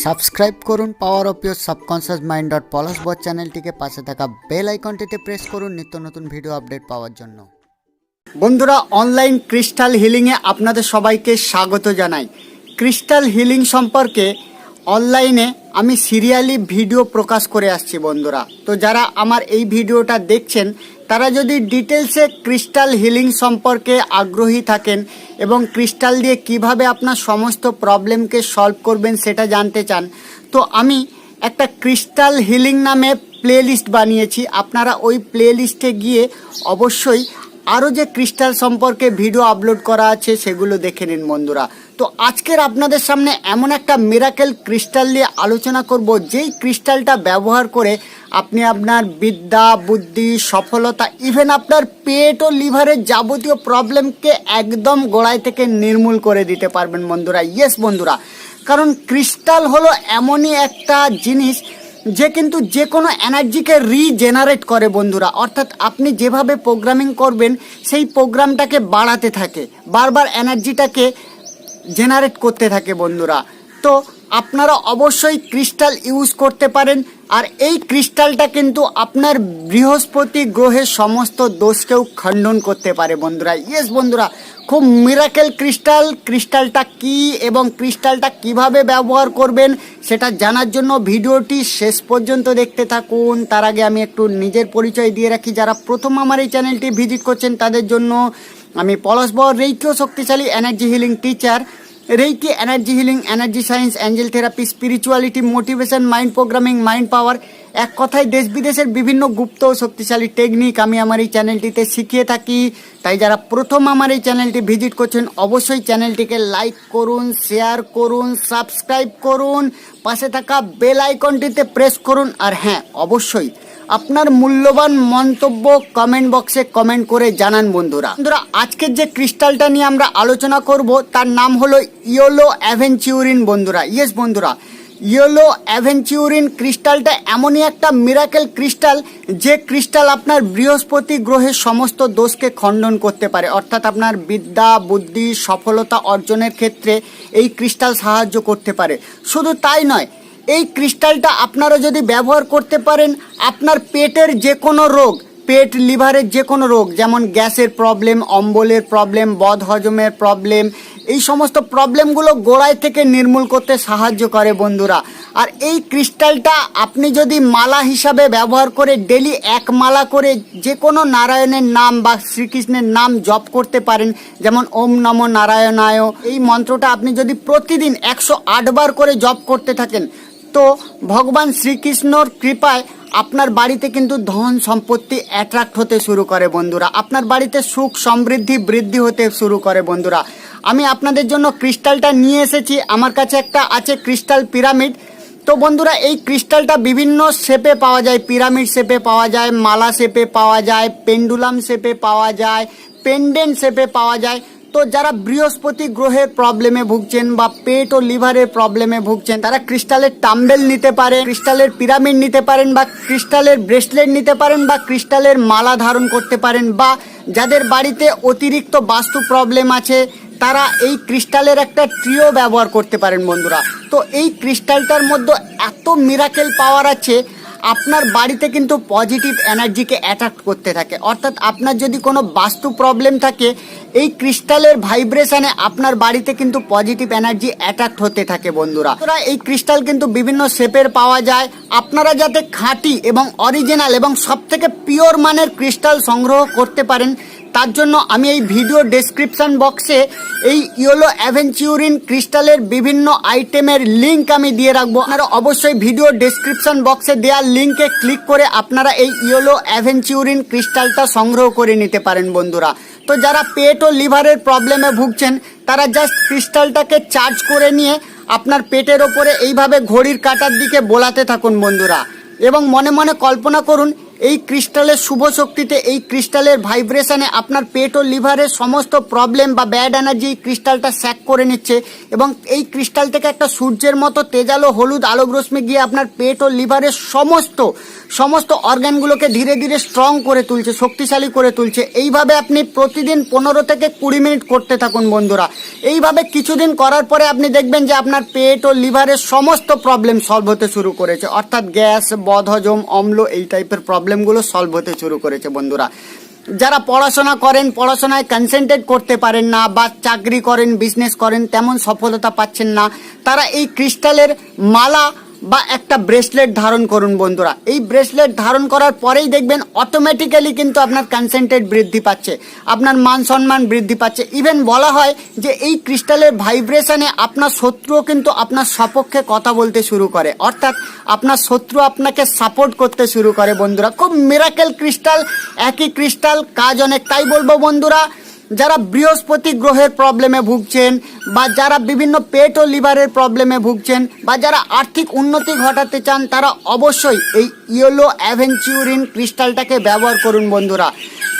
Subscribe করুন power of your subconscious mind dot Palash বট চ্যানেলটিকে পাশে থাকা বেল আইকনটিতে প্রেস করুন নিত্য নতুন ভিডিও আপডেট পাওয়ার জন্য। বন্ধুরা, অনলাইন ক্রিস্টাল হিলিংয়ে আপনাদের সবাইকে স্বাগত জানাই। ক্রিস্টাল হিলিং সম্পর্কে অনলাইনে আমি সিরিয়ালি ভিডিও প্রকাশ করে আসছি বন্ধুরা। তো যারা আমার এই ভিডিওটা দেখছেন তারা যদি ডিটেলসে ক্রিস্টাল হিলিং সম্পর্কে আগ্রহী থাকেন এবং ক্রিস্টাল দিয়ে কীভাবে আপনার সমস্ত প্রবলেমকে সলভ করবেন সেটা জানতে চান, তো আমি একটা ক্রিস্টাল হিলিং নামে প্লেলিস্ট বানিয়েছি। আপনারা ওই প্লেলিস্টে গিয়ে অবশ্যই আরও যে ক্রিস্টাল সম্পর্কে ভিডিও আপলোড করা আছে সেগুলো দেখে নিন বন্ধুরা। তো আজকের আপনাদের সামনে এমন একটা মিরাকেল ক্রিস্টাল নিয়ে আলোচনা করব, যেই ক্রিস্টালটা ব্যবহার করে আপনি আপনার বিদ্যা, বুদ্ধি, সফলতা ইভেন আপনার পেট ও লিভারের যাবতীয় প্রবলেমকে একদম গোড়ায় থেকে নির্মূল করে দিতে পারবেন বন্ধুরা। ইয়েস বন্ধুরা। কারণ ক্রিস্টাল হলো এমনই একটা জিনিস যে কিন্তু যে কোনো এনার্জিকে রিজেনারেট করে বন্ধুরা। অর্থাৎ আপনি যেভাবে প্রোগ্রামিং করবেন, সেই প্রোগ্রামটাকে বাড়াতে থাকে। বারবার এনার্জিটাকে জেনারেট করতে থাকে বন্ধুরা। তো আপনারা অবশ্যই ক্রিস্টাল ইউজ করতে পারেন, আর এই ক্রিস্টালটা কিন্তু আপনার বৃহস্পতি গ্রহের সমস্ত দোষকেও খণ্ডন করতে পারে বন্ধুরা। ইয়েস বন্ধুরা, খুব মিরাকেল ক্রিস্টাল ক্রিস্টালটা কি এবং ক্রিস্টালটা কীভাবে ব্যবহার করবেন সেটা জানার জন্য ভিডিওটি শেষ পর্যন্ত দেখতে থাকুন। তার আগে আমি একটু নিজের পরিচয় দিয়ে রাখি। যারা প্রথম আমার এই চ্যানেলটি ভিজিট করছেন, তাদের জন্য আমি পলাশবর রেইকিও শক্তিশালী energy healing teacher reiki energy healing energy science angel therapy spirituality motivation mind programming mind power এক কথায় দেশ বিদেশের বিভিন্ন গুপ্ত ও শক্তিশালী টেকনিক আমি আমার এই চ্যানেলটিতে শিখিয়ে থাকি। তাই যারা প্রথম আমার এই চ্যানেলটি ভিজিট করছেন, অবশ্যই চ্যানেলটিকে লাইক করুন শেয়ার করুন সাবস্ক্রাইব করুন, পাশে থাকা বেল আইকনটিতে প্রেস করুন। আর হ্যাঁ অবশ্যই আপনার মূল্যবান মন্তব্য কমেন্ট বক্সে কমেন্ট করে জানান বন্ধুরা। বন্ধুরা, আজকের যে ক্রিস্টালটা নিয়ে আমরা আলোচনা করব, তার নাম হলো ইয়োলো অ্যাভেঞ্চিউরিন বন্ধুরা। ইয়েস বন্ধুরা, ইয়েলো অ্যাভেঞ্চিউরিন ক্রিস্টালটা এমনই একটা মিরাকেল ক্রিস্টাল, যে ক্রিস্টাল আপনার বৃহস্পতি গ্রহের সমস্ত দোষকে খণ্ডন করতে পারে। অর্থাৎ আপনার বিদ্যা, বুদ্ধি, সফলতা অর্জনের ক্ষেত্রে এই ক্রিস্টাল সাহায্য করতে পারে। শুধু তাই নয় এই ক্রিস্টালটা আপনারা যদি ব্যবহার করতে পারেন, আপনার পেটের যে কোনো রোগ, পেট লিভারের যে কোনো রোগ, যেমন গ্যাসের প্রবলেম, অম্বলের প্রবলেম বদ হজমের প্রবলেম, এই সমস্ত প্রবলেমগুলো গোড়ায় থেকে নির্মূল করতে সাহায্য করে বন্ধুরা। আর এই ক্রিস্টালটা আপনি যদি মালা হিসাবে ব্যবহার করে ডেলি এক মালা করে যে কোনো নারায়ণের নাম বা শ্রীকৃষ্ণের নাম জপ করতে পারেন, যেমন ওম নম নারায়ণায়, এই মন্ত্রটা আপনি যদি প্রতিদিন একশো আটবার করে জপ করতে থাকেন তো ভগবান শ্রীকৃষ্ণর কৃপায় আপনার বাড়িতে কিন্তু ধন সম্পত্তি অ্যাট্রাক্ট হতে শুরু করে বন্ধুরা। আপনার বাড়িতে সুখ সমৃদ্ধি বৃদ্ধি হতে শুরু করে বন্ধুরা। আমি আপনাদের জন্য ক্রিস্টালটা নিয়ে এসেছি। আমার কাছে একটা আছে ক্রিস্টাল পিরামিড। তো বন্ধুরা, এই ক্রিস্টালটা বিভিন্ন শেপে পাওয়া যায়। পিরামিড শেপে পাওয়া যায়, মালা শেপে পাওয়া যায়, পেন্ডুলাম শেপে পাওয়া যায়, পেন্ডেন্ট শেপে পাওয়া যায়। তো যারা বৃহস্পতি গ্রহের প্রবলেমে ভুগছেন বা পেট ও লিভারের প্রবলেমে ভুগছেন, তারা ক্রিস্টালের টাম্বেল নিতে পারে ক্রিস্টালের পিরামিড নিতে পারেন বা ক্রিস্টালের ব্রেসলেট নিতে পারেন বা ক্রিস্টালের মালা ধারণ করতে পারেন বা যাদের বাড়িতে অতিরিক্ত বাস্তু প্রবলেম আছে, তারা এই ক্রিস্টালের একটা ট্রিও ব্যবহার করতে পারেন বন্ধুরা। তো এই ক্রিস্টালটার মধ্যে এত মিরাকেল পাওয়ার আছে আপনার বাড়িতে কিন্তু পজিটিভ এনার্জিকে অ্যাট্রাক্ট করতে থাকে। অর্থাৎ আপনার যদি কোনো বাস্তু প্রবলেম থাকে, এই ক্রিস্টালের ভাইব্রেশনে আপনার বাড়িতে কিন্তু পজিটিভ এনার্জি অ্যাট্রাক্ট হতে থাকে বন্ধুরা। এই ক্রিস্টাল কিন্তু বিভিন্ন শেপের পাওয়া যায়। আপনারা যাতে খাঁটি এবং অরিজিনাল এবং সব থেকে পিওর মানের ক্রিস্টাল সংগ্রহ করতে পারেন তার জন্য আমি এই ভিডিও ডেসক্রিপশন বক্সে এই ইয়োলো অ্যাভেঞ্চিউরিন ক্রিস্টালের বিভিন্ন আইটেমের লিঙ্ক আমি দিয়ে রাখব। আপনারা অবশ্যই ভিডিও ডেসক্রিপশন বক্সে দেওয়ার লিঙ্কে ক্লিক করে আপনারা এই ইয়োলো অ্যাভেঞ্চিউরিন ক্রিস্টালটা সংগ্রহ করে নিতে পারেন বন্ধুরা। তো যারা পেট ও লিভারের প্রবলেমে ভুগছেন, তারা জাস্ট ক্রিস্টালটাকে চার্জ করে নিয়ে আপনার পেটের ওপরে এইভাবে ঘড়ির কাটার দিকে বোলাতে থাকুন বন্ধুরা। এবং মনে মনে কল্পনা করুন এই ক্রিস্টালের শুভ শক্তিতে এই ক্রিস্টালের ভাইব্রেশনে আপনার পেট ও লিভারের সমস্ত প্রবলেম বা ব্যাড এনার্জি ক্রিস্টালটা স্যাক করে নিচ্ছে এবং এই ক্রিস্টাল থেকে একটা সূর্যের মতো তেজালো হলুদ আলোক রশ্মি গিয়ে আপনার পেট ও লিভারের সমস্ত সমস্ত অর্গানগুলোকে ধীরে ধীরে স্ট্রং করে তুলছে, শক্তিশালী করে তুলছে। এইভাবে আপনি প্রতিদিন পনেরো থেকে কুড়ি মিনিট করতে থাকুন বন্ধুরা। এইভাবে কিছুদিন করার পরে আপনি দেখবেন যে আপনার পেট ও লিভারের সমস্ত প্রবলেম সলভ হতে শুরু করেছে। অর্থাৎ গ্যাস, বদহজম, অম্ল, এই টাইপের প্রবলেমগুলো সলভ হতে শুরু করেছে বন্ধুরা। যারা পড়াশোনা করেন, পড়াশোনায় কনসেন্ট্রেট করতে পারেন না বা চাকরি করেন বিজনেস করেন, তেমন সফলতা পাচ্ছেন না, তারা এই ক্রিস্টালের মালা বা একটা ব্রেসলেট ধারণ করুন বন্ধুরা। এই ব্রেসলেট ধারণ করার পরেই দেখবেন অটোমেটিক্যালি কিন্তু আপনার কনসেন্ট্রেট বৃদ্ধি পাচ্ছে, আপনার মান সম্মান বৃদ্ধি পাচ্ছে। ইভেন বলা হয় যে এই ক্রিস্টালের ভাইব্রেশনে আপনার শত্রুও কিন্তু আপনার সপক্ষে কথা বলতে শুরু করে। অর্থাৎ আপনার শত্রু আপনাকে সাপোর্ট করতে শুরু করে বন্ধুরা। খুব মিরাকেল ক্রিস্টাল একই ক্রিস্টাল কাজ অনেক। তাই বলব বন্ধুরা যারা বৃহস্পতি গ্রহের প্রবলেমে ভুগছেন, বা যারা বিভিন্ন পেট ও লিভারের প্রবলেমে ভুগছেন, বা যারা আর্থিক উন্নতি ঘটাতে চান, তারা অবশ্যই এই ইয়েলো অ্যাভেঞ্চিউরিন ক্রিস্টালটাকে ব্যবহার করুন বন্ধুরা।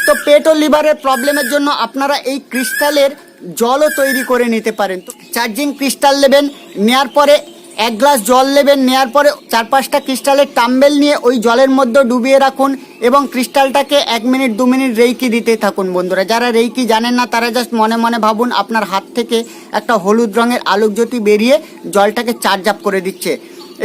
তো পেট ও লিভারের প্রবলেমের জন্য আপনারা এই ক্রিস্টালের জলও তৈরি করে নিতে পারেন। চার্জিং ক্রিস্টাল নেবেন নেওয়ার পরে এক গ্লাস জল নেবেন, নেয়ার পরে চার পাঁচটা ক্রিস্টালের টাম্বেল নিয়ে ওই জলের মধ্যে ডুবিয়ে রাখুন এবং ক্রিস্টালটাকে এক মিনিট, দু মিনিট রেইকি দিতে থাকুন বন্ধুরা। যারা রেইকি জানেন না, তারা জাস্ট মনে মনে ভাবুন, আপনার হাত থেকে একটা হলুদ রঙের আলোকজ্যোতি বেরিয়ে জলটাকে চার্জ আপ করে দিচ্ছে।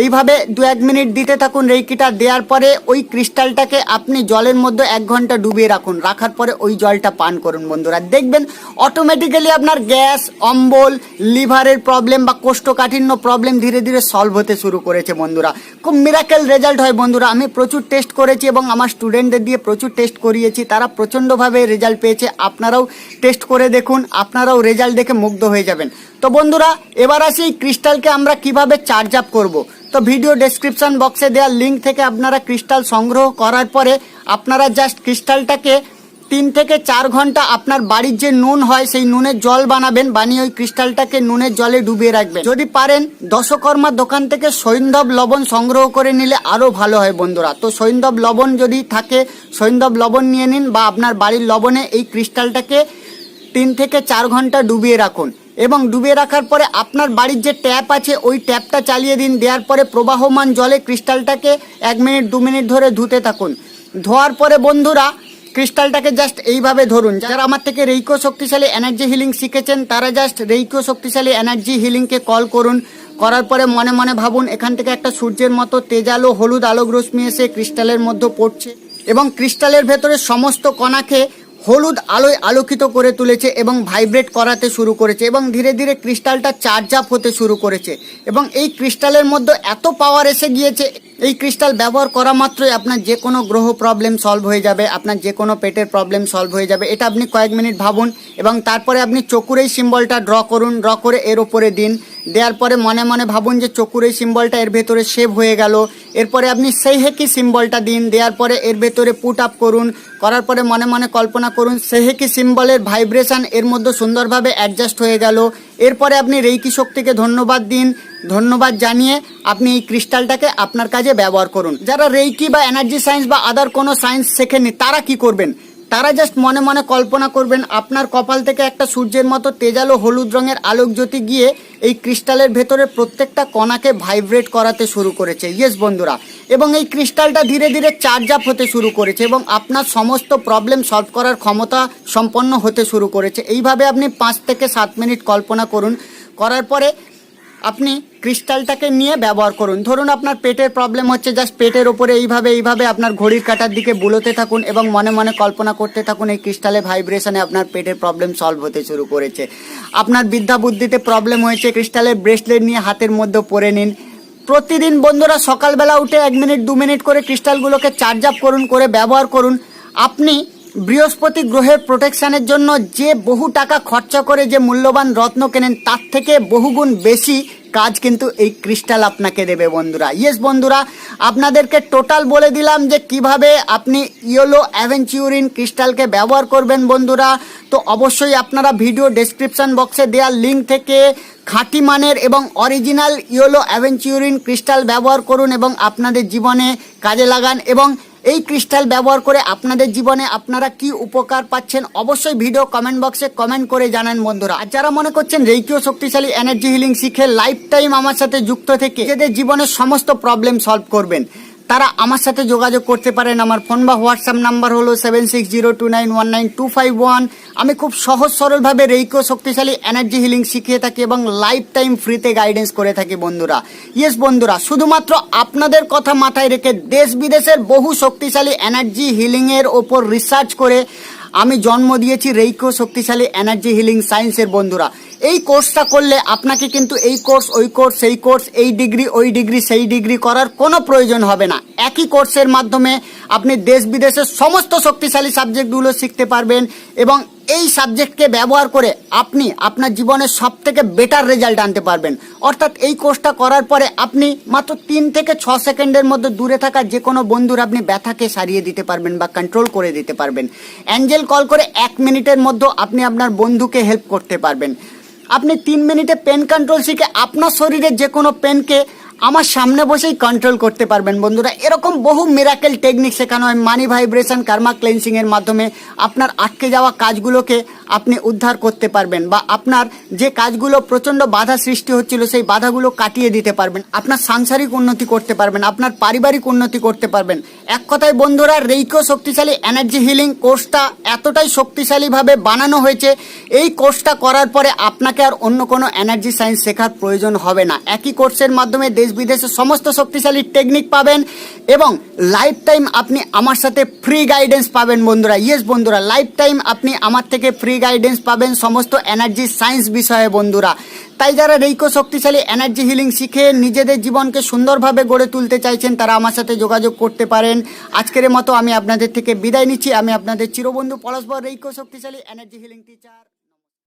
এইভাবে দু এক মিনিট দিতে থাকুন রেইকিটা, দেওয়ার পরে ওই ক্রিস্টালটাকে আপনি জলের মধ্যে এক ঘণ্টা ডুবিয়ে রাখুন। রাখার পরে ওই জলটা পান করুন বন্ধুরা। দেখবেন অটোমেটিক্যালি আপনার গ্যাস, অম্বল, লিভারের প্রবলেম বা কোষ্ঠকাঠিন্য প্রবলেম ধীরে ধীরে সলভ হতে শুরু করেছে বন্ধুরা। খুব মিরাকেল রেজাল্ট হয় বন্ধুরা। আমি প্রচুর টেস্ট করেছি এবং আমার স্টুডেন্টদের দিয়ে প্রচুর টেস্ট করিয়েছি। তারা প্রচণ্ডভাবে রেজাল্ট পেয়েছে। আপনারাও টেস্ট করে দেখুন। আপনারাও রেজাল্ট দেখে মুগ্ধ হয়ে যাবেন। তো বন্ধুরা, এবার আসি এই ক্রিস্টালকে আমরা কীভাবে চার্জ আপ করব। তো ভিডিও ডেসক্রিপশন বক্সে দেওয়া লিঙ্ক থেকে আপনারা ক্রিস্টাল সংগ্রহ করার পরে আপনারা জাস্ট ক্রিস্টালটাকে তিন থেকে চার ঘণ্টা আপনার বাড়ির যে নুন হয়, সেই নুনের জল বানাবেন, বানিয়ে ওই ক্রিস্টালটাকে নুনের জলে ডুবিয়ে রাখবেন। যদি পারেন দশকর্মার দোকান থেকে সৈন্ধব লবণ সংগ্রহ করে নিলে আরও ভালো হয় বন্ধুরা। তো সৈন্ধব লবণ যদি থাকে সৈন্ধব লবণ নিয়ে নিন বা আপনার বাড়ির লবণে এই ক্রিস্টালটাকে তিন থেকে চার ঘণ্টা ডুবিয়ে রাখুন। এবং ডুবিয়ে রাখার পরে আপনার বাড়ির যে ট্যাপ আছে, ওই ট্যাপটা চালিয়ে দিন। দেওয়ার পরে প্রবাহমান জলে ক্রিস্টালটাকে এক মিনিট, দু মিনিট ধরে ধুতে থাকুন। ধোয়ার পরে বন্ধুরা, ক্রিস্টালটাকে জাস্ট এইভাবে ধরুন। যারা আমার থেকে রেইকো শক্তিশালী এনার্জি হিলিং শিখেছেন, তারা জাস্ট রেইকো শক্তিশালী এনার্জি হিলিংকে কল করুন। করার পরে মনে মনে ভাবুন, এখান থেকে একটা সূর্যের মতো তেজালো হলুদ আলোক রশ্মি এসে ক্রিস্টালের মধ্যে পড়ছে। এবং ক্রিস্টালের ভেতরে সমস্ত কণাকে হলুদ আলোয় আলোকিত করে তুলেছে এবং ভাইব্রেট করাতে শুরু করেছে এবং ধীরে ধীরে ক্রিস্টালটা চার্জ আপ হতে শুরু করেছে এবং এই ক্রিস্টালের মধ্যে এত পাওয়ার এসে গিয়েছে, এই ক্রিস্টাল ব্যবহার করা মাত্রই আপনার যে কোনো গ্রহ প্রবলেম সলভ হয়ে যাবে, আপনার যে কোনো পেটের প্রবলেম সলভ হয়ে যাবে। এটা আপনি কয়েক মিনিট ভাবুন এবং তারপরে আপনি চকুর এই সিম্বলটা ড্র করুন ড্র করে এর ওপরে দিন। দেওয়ার পরে মনে মনে ভাবুন যে চকুর এই সিম্বলটা এর ভেতরে সেভ হয়ে গেল। এরপরে আপনি সেই হেকি সিম্বলটা দিন, দেওয়ার পরে এর ভেতরে পুট আপ করুন। করার পরে মনে মনে কল্পনা করুন। সেহেকি সিম্বলের ভাইব্রেশন এর মধ্যে সুন্দরভাবে অ্যাডজাস্ট হয়ে গেল। এরপরে আপনি রেইকি শক্তিকে ধন্যবাদ দিন। ধন্যবাদ জানিয়ে আপনি এই ক্রিস্টালটাকে আপনার কাজে ব্যবহার করুন। যারা রেইকি বা এনার্জি সায়েন্স বা আদার কোনো সায়েন্স শেখেননি, তারা কি করবেন? তারা জাস্ট মনে মনে কল্পনা করবেন, আপনার কপাল থেকে একটা সূর্যের মতো তেজালো হলুদ রঙের আলোক জ্যোতি গিয়ে এই ক্রিস্টালের ভেতরে প্রত্যেকটা কণাকে ভাইব্রেট করাতে শুরু করেছে। ইয়েস বন্ধুরা। এবং এই ক্রিস্টালটা ধীরে ধীরে চার্জ আপ হতে শুরু করেছে এবং আপনার সমস্ত প্রবলেম সলভ করার ক্ষমতা সম্পন্ন হতে শুরু করেছে। এইভাবে আপনি পাঁচ থেকে সাত মিনিট কল্পনা করুন। করার পরে আপনি ক্রিস্টালটাকে নিয়ে ব্যবহার করুন। ধরুন আপনার পেটের প্রবলেম হচ্ছে জাস্ট পেটের ওপরে এইভাবে এইভাবে আপনার ঘড়ির কাটার দিকে বুলোতে থাকুন এবং মনে মনে কল্পনা করতে থাকুন, এই ক্রিস্টালের ভাইব্রেশনে আপনার পেটের প্রবলেম সলভ হতে শুরু করেছে। আপনার বিদ্যা বুদ্ধিতে প্রবলেম হয়েছে, ক্রিস্টালের ব্রেসলেট নিয়ে হাতের মধ্যে পরে নিন। প্রতিদিন বন্ধুরা সকালবেলা উঠে এক মিনিট দু মিনিট করে ক্রিস্টালগুলোকে চার্জ আপ করুন, করে ব্যবহার করুন। আপনি বৃহস্পতি গ্রহের প্রোটেকশনের জন্য যে বহু টাকা খরচা করে যে মূল্যবান রত্ন কেনেন, তার থেকে বহুগুণ বেশি কাজ কিন্তু এই ক্রিস্টাল আপনাকে দেবে বন্ধুরা। ইয়েস বন্ধুরা, আপনাদেরকে টোটাল বলে দিলাম যে কীভাবে আপনি ইয়েলো অ্যাভেঞ্চিউরিন ক্রিস্টালকে ব্যবহার করবেন বন্ধুরা। তো অবশ্যই আপনারা ভিডিও ডেসক্রিপশন বক্সে দেওয়ার লিঙ্ক থেকে খাঁটি মানের এবং অরিজিনাল ইয়েলো অ্যাভেঞ্চিউরিন ক্রিস্টাল ব্যবহার করুন এবং আপনাদের জীবনে কাজে লাগান এবং এই ক্রিস্টাল ব্যবহার করে আপনাদের জীবনে আপনারা কি উপকার পাচ্ছেন অবশ্যই ভিডিও কমেন্ট বক্সে কমেন্ট করে জানান বন্ধুরা। আর যারা মনে করছেন রেইকিও শক্তিশালী এনার্জি হিলিং শিখে লাইফ টাইম আমার সাথে যুক্ত থেকে নিজেদের জীবনের সমস্ত প্রবলেম সলভ করবেন তারা আমার সাথে যোগাযোগ করতে পারেন। আমার ফোন বা হোয়াটসঅ্যাপ নাম্বার হলো seven six zero two nine one nine two five one আমি খুব সহজ সরলভাবে রেইকো শক্তিশালী এনার্জি হিলিং শিখিয়ে থাকি এবং লাইফ টাইম ফ্রিতে গাইডেন্স করে থাকি বন্ধুরা। ইয়েস বন্ধুরা, শুধুমাত্র আপনাদের কথা মাথায় রেখে দেশ বিদেশের বহু শক্তিশালী এনার্জি হিলিংয়ের ওপর রিসার্চ করে আমি জন্ম দিয়েছি রেইকো শক্তিশালী এনার্জি হিলিং সায়েন্সের বন্ধুরা। এই কোর্সটা করলে আপনাকে কিন্তু এই কোর্স, ওই কোর্স, সেই কোর্স, এই ডিগ্রি, ওই ডিগ্রি, সেই ডিগ্রি করার কোনো প্রয়োজন হবে না। একই কোর্সের মাধ্যমে আপনি দেশ বিদেশের সমস্ত শক্তিশালী সাবজেক্টগুলো শিখতে পারবেন এবং এই সাবজেক্টকে ব্যবহার করে আপনি আপনার জীবনের সব থেকে বেটার রেজাল্ট আনতে পারবেন। অর্থাৎ এই কোর্সটা করার পরে আপনি মাত্র তিন থেকে ছ সেকেন্ডের মধ্যে দূরে থাকা যে কোনো বন্ধুর আপনি ব্যথাকে সারিয়ে দিতে পারবেন বা কন্ট্রোল করে দিতে পারবেন। অ্যাঞ্জেল কল করে এক মিনিটের মধ্যে আপনি আপনার বন্ধুকে হেল্প করতে পারবেন। আপনি তিন মিনিটে পেন কন্ট্রোল শিখে আপনার শরীরের যে কোনো পেনকে আমার সামনে বসেই কন্ট্রোল করতে পারবেন বন্ধুরা। এরকম বহু মিরাকেল টেকনিক শেখানো হয়। মানি ভাইব্রেশন কার্মা ক্লেন্সিং এর মাধ্যমে আপনার আটকে যাওয়া কাজগুলোকে আপনি উদ্ধার করতে পারবেন বা আপনার যে কাজগুলো প্রচণ্ড বাধা সৃষ্টি হচ্ছিল, সেই বাধাগুলো কাটিয়ে দিতে পারবেন। আপনার সাংসারিক উন্নতি করতে পারবেন, আপনার পারিবারিক উন্নতি করতে পারবেন। এক কথায় বন্ধুরা রেইকো শক্তিশালী এনার্জি হিলিং কোর্সটা এতটাই শক্তিশালীভাবে বানানো হয়েছে, এই কোর্সটা করার পরে আপনাকে আর অন্য কোনো এনার্জি সায়েন্স শেখার প্রয়োজন হবে না। একই কোর্সের মাধ্যমে দেশ বিদেশের সমস্ত শক্তিশালী টেকনিক পাবেন এবং লাইফ টাইম আপনি আমার সাথে ফ্রি গাইডেন্স পাবেন বন্ধুরা। ইয়েস বন্ধুরা লাইফ টাইম আপনি আমার থেকে ফ্রি গাইডেন্স পাবেন সমস্ত এনার্জি সায়েন্স বিষয়ে বন্ধুরা। তাই যারা রেইকো শক্তিশালী এনার্জি হিলিং শিখে নিজেদের জীবনকে সুন্দরভাবে গড়ে তুলতে চাইছেন, তারা আমার সাথে যোগাযোগ করতে পারেন। আজকের মতো আমি আপনাদের থেকে বিদায় নিচ্ছি। আমি আপনাদের চিরবন্ধু পরস্পর রেইকো শক্তিশালী এনার্জি হিলিং টিচার